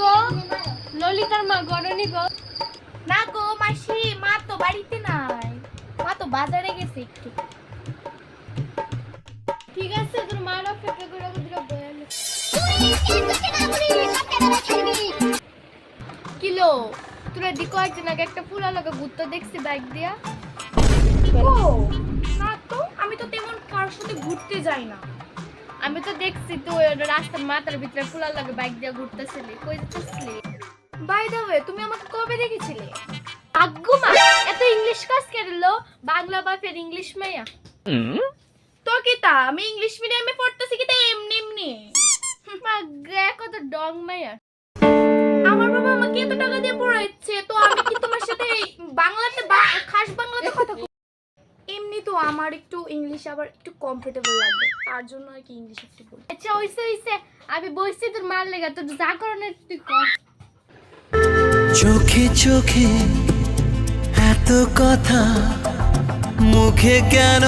গো? ললিতার মা গরনি গো? না গো মাসি মা তো বাড়িতে নাই। মা তো বাজারে গেছে একটু। ঠিক আছে তোর মার অপেক্ষা করে কিলো তোরা দি কয়েকদিন আগে একটা পুরা লাগা ঘুরতে দেখছি বাইক দিয়া। ও না তো আমি তো তেমন কারোর সাথে ঘুরতে যাই না। আমি তো দেখছি তো ওই রাস্তার মাথার ভিতরে পুরা লাগে বাইক দিয়া ঘুরতেছিলি। কই যেতেছিলি বাই দ্য ওয়ে তুমি আমাকে কবে দেখেছিলে? আগ্গু মা এত ইংলিশ কাজ কেরলো বাংলা বা ফের ইংলিশ মাইয়া তো কি তা? আমি ইংলিশ মিডিয়ামে পড়তেছি কি তা এমনি এমনি? মা গে কত ডং মাইয়া। আমার বাবা আমাকে এত টাকা দিয়ে পড়াচ্ছে তো আমি কি তোমার সাথে বাংলাতে বা- খাস বাংলাতে কথা বলব? এমনি তো আমার একটু ইংলিশ আবার একটু কমফোর্টেবল লাগে তার জন্য আর কি ইংলিশ একটু বলি। আচ্ছা ওইসে ওইসে আমি বসছি তোর মার লেগে। তোর যা করণের তুই কর চোখে চোখে এত কথা মুখে কেন